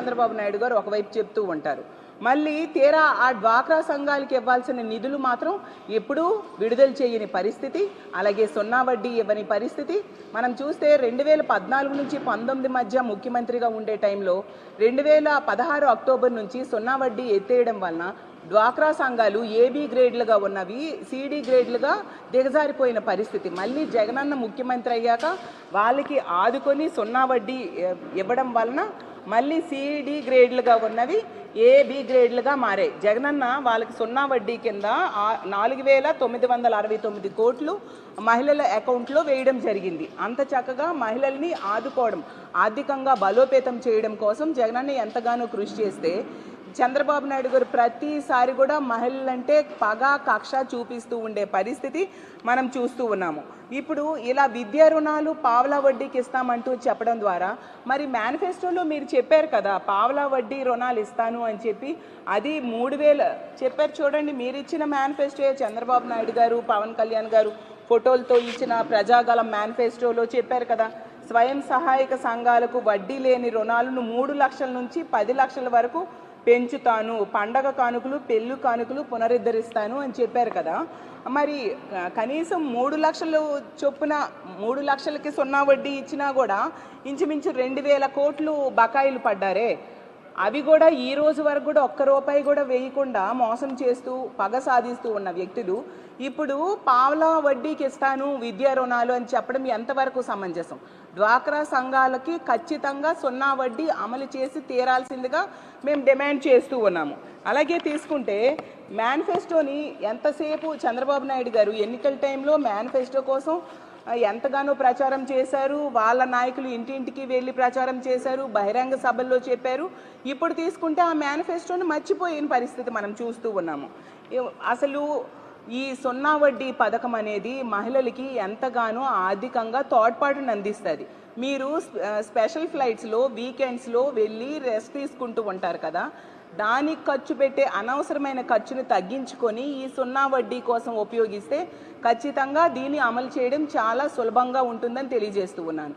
చంద్రబాబు నాయుడు గారు ఒకవైపు చెప్తూ ఉంటారు. మళ్ళీ తీరా ఆ డ్వాక్రా సంఘాలకి ఇవ్వాల్సిన నిధులు మాత్రం ఎప్పుడూ విడుదల చేయని పరిస్థితి అలాగే సున్నా వడ్డీ ఇవ్వని పరిస్థితి. మనం చూస్తే రెండు వేల పద్నాలుగు నుంచి పంతొమ్మిది మధ్య ముఖ్యమంత్రిగా ఉండే టైంలో రెండు వేల పదహారు అక్టోబర్ నుంచి సున్నా వడ్డీ ఎత్తేయడం వలన డ్వాక్రా సంఘాలు ఏబీ గ్రేడ్లుగా ఉన్నవి సిడి గ్రేడ్లుగా దిగజారిపోయిన పరిస్థితి. మళ్ళీ జగనన్న ముఖ్యమంత్రి అయ్యాక వాళ్ళకి ఆదుకొని సున్నా వడ్డీ ఇవ్వడం వలన మళ్ళీ సిడి గ్రేడ్లుగా ఉన్నవి ఏబి గ్రేడ్లుగా మారాయి జగనన్న వాళ్ళకి సున్నా వడ్డీ కింద నాలుగు వేల తొమ్మిది వందల అరవై తొమ్మిది కోట్లు మహిళల అకౌంట్లో వేయడం జరిగింది. అంత చక్కగా మహిళల్ని ఆదుకోవడం ఆర్థికంగా బలోపేతం చేయడం కోసం జగనన్న ఎంతగానో కృషి చేస్తే చంద్రబాబు నాయుడు గారు ప్రతిసారి కూడా మహిళలంటే పగ కక్ష చూపిస్తూ ఉండే పరిస్థితి మనం చూస్తూ ఉన్నాము. ఇప్పుడు ఇలా విద్యా రుణాలు పావలా వడ్డీకి ఇస్తామంటూ చెప్పడం ద్వారా మరి మేనిఫెస్టోలో మీరు చెప్పారు కదా పావలా వడ్డీ రుణాలు ఇస్తాను అని చెప్పి అది మూడు వేలు చెప్పారు చూడండి మీరు ఇచ్చిన మేనిఫెస్టో చంద్రబాబు నాయుడు గారు పవన్ కళ్యాణ్ గారు ఫోటోలతో ఇచ్చిన ప్రజాగలం మేనిఫెస్టోలో చెప్పారు కదా స్వయం సహాయక సంఘాలకు వడ్డీ లేని రుణాలను మూడు లక్షల నుంచి పది లక్షల వరకు పెంచుతాను పండగ కానుకలు పెళ్ళు కానుకలు పునరుద్ధరిస్తాను అని చెప్పారు కదా. మరి కనీసం మూడు లక్షలు చొప్పున మూడు లక్షలకి సున్నా వడ్డీ ఇచ్చినా కూడా ఇంచుమించు రెండు వేల కోట్లు బకాయిలు పడ్డారే. అవి కూడా ఈ రోజు వరకు కూడా ఒక్క రూపాయి కూడా వేయకుండా మోసం చేస్తూ పగ సాధిస్తూ ఉన్న వ్యక్తులు ఇప్పుడు పావలా వడ్డీకి ఇస్తాను విద్యా రుణాలు అని చెప్పడం ఎంతవరకు సమంజసం? డ్వాక్రా సంఘాలకి ఖచ్చితంగా సున్నా వడ్డీ అమలు చేసి తీరాల్సిందిగా మేము డిమాండ్ చేస్తూ ఉన్నాము. అలాగే తీసుకుంటే మేనిఫెస్టోని ఎంతసేపు చంద్రబాబు నాయుడు గారు ఎన్నికల టైంలో మేనిఫెస్టో కోసం ఎంతగానో ప్రచారం చేశారు. వాళ్ళ నాయకులు ఇంటింటికి వెళ్ళి ప్రచారం చేశారు. బహిరంగ సభల్లో చెప్పారు. ఇప్పుడు తీసుకుంటే ఆ మేనిఫెస్టోని మర్చిపోయిన పరిస్థితి మనం చూస్తూ ఉన్నాము. అసలు ఈ సున్నా వడ్డీ పథకం అనేది మహిళలకి ఎంతగానో ఆర్థికంగా తోడ్పాటును అందిస్తుంది. మీరు స్పెషల్ ఫ్లైట్స్లో వీకెండ్స్లో వెళ్ళి రెస్ట్ తీసుకుంటూ ఉంటారు కదా. దానికి ఖర్చు పెట్టే అనవసరమైన ఖర్చును తగ్గించుకొని ఈ సున్నా వడ్డీ కోసం ఉపయోగిస్తే ఖచ్చితంగా దీన్ని అమలు చేయడం చాలా సులభంగా ఉంటుందని తెలియజేస్తూ ఉన్నాను.